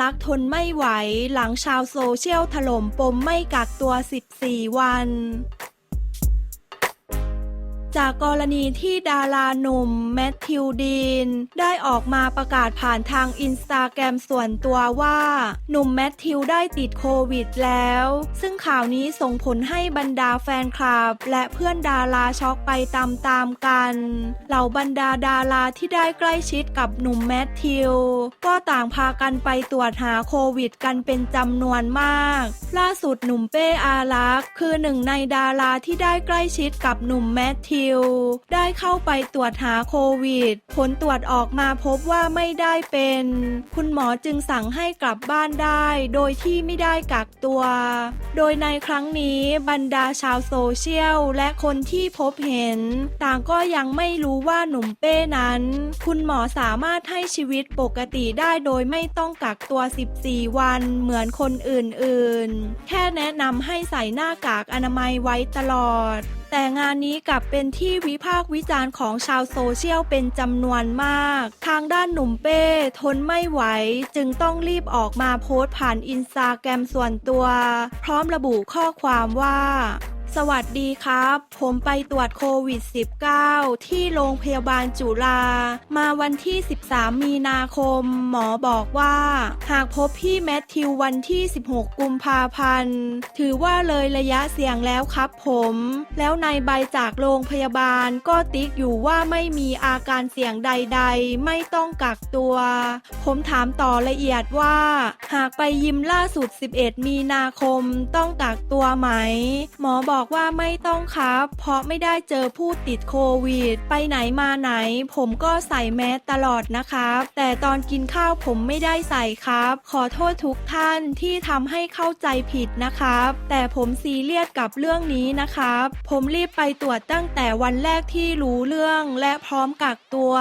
รักษ์ทนไม่ไหว หลังชาวโซเชียลถล่มปมไม่กักตัว 14 วัน จากกรณีที่ดาราหนุ่มแมทธิวดีน ได้ออกมาประกาศผ่านทางอินสตาแกรมส่วนตัวว่า หนุ่มแมทธิวได้ติดโควิดแล้ว ซึ่งข่าวนี้ส่งผลให้บรรดาแฟนคลับ และเพื่อนดาราช็อกไปตามๆกัน เหล่าบรรดาดาราที่ได้ใกล้ชิดกับหนุ่มแมทธิว ก็ต่างพากันไปตรวจหาโควิดกันเป็นจำนวนมาก ล่าสุดหนุ่มเป้อารักษ์คือหนึ่งในดาราที่ได้ใกล้ชิดกับหนุ่มแมทธิวได้เข้าไปตรวจหาโควิด ผลตรวจออกมาพบว่าไม่ได้เป็น คุณหมอจึงสั่งให้กลับบ้านได้ โดยที่ไม่ได้กักตัว โดยในครั้งนี้บรรดาชาวโซเชียลและคนที่พบเห็น ต่างก็ยังไม่รู้ว่าหนุ่มเป้นั้น คุณหมอสามารถให้ชีวิตปกติได้โดยไม่ต้องกักตัว 14 วันเหมือนคนอื่นๆ แค่แนะนำให้ใส่หน้ากากอนามัยไว้ตลอด แต่งานนี้กลับเป็นที่วิพากษ์วิจารณ์ของชาวโซเชียลเป็นจำนวนมาก ทางด้านหนุ่มเป้ ทนไม่ไหว จึงต้องรีบออกมาโพสต์ผ่านอินสตาแกรมส่วนตัว พร้อมระบุข้อความว่า สวัสดีครับ ผมไปตรวจโควิด -19 ที่โรงพยาบาลจุฬามาวันที่ 13 มีนาคม หมอบอกว่า หากพบพี่แมทธิววันที่ 16 กุมภาพันธ์ ถือว่าเลยระยะเสี่ยงแล้วครับผม แล้วในใบจากโรงพยาบาลก็ติ๊กอยู่ว่าไม่มีอาการเสี่ยงใด ๆ ไม่ต้องกักตัว ผมถามต่อละเอียดว่า หากไปยิมล่าสุด 11 มีนาคมต้องกักตัวไหม หมอบอกว่าไม่ต้องครับ เพราะไม่ได้เจอผู้ติดโควิด ไปไหนมาไหน ผมก็ใส่แมสตลอดนะครับ แต่ตอนกินข้าวผมไม่ได้ใส่ครับ ขอโทษทุกท่านที่ทำให้เข้าใจผิดนะครับ แต่ผมซีเรียสกับเรื่องนี้นะครับ ผมรีบไปตรวจตั้งแต่วันแรกที่รู้เรื่องและพร้อมกักตัว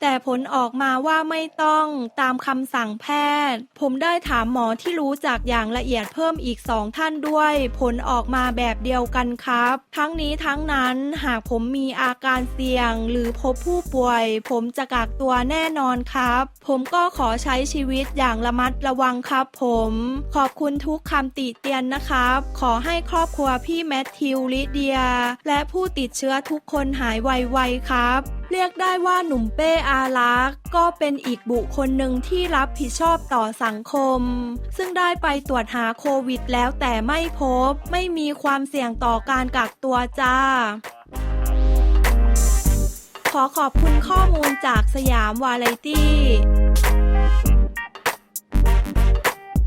แต่ผลออกมาว่าไม่ต้องตามคำสั่งแพทย์ ผมได้ถามหมอที่รู้จักอย่างละเอียดเพิ่มอีกสองท่านด้วย ผลออกมาแบบเดียวกันกันครับ ทั้งนี้ทั้งนั้นหากผมมีอาการเสี่ยง หรือพบผู้ป่วย ผมจะกักตัวแน่นอนครับ ผมก็ขอใช้ชีวิตอย่างระมัดระวังครับผม ขอบคุณทุกคำติเตียนนะครับ ขอให้ครอบครัวพี่แมทธิวลิเดีย และผู้ติดเชื้อทุกคนหายไวๆครับเรียกได้ว่าหนุ่มเป้อารักษ์ก็เป็นอีกบุคคลหนึ่งที่รับผิดชอบต่อสังคม ซึ่งได้ไปตรวจหาโควิดแล้วแต่ไม่พบ ไม่มีความเสี่ยงต่อการกักตัวจ้า ขอขอบคุณข้อมูลจากสยามวาไรตี้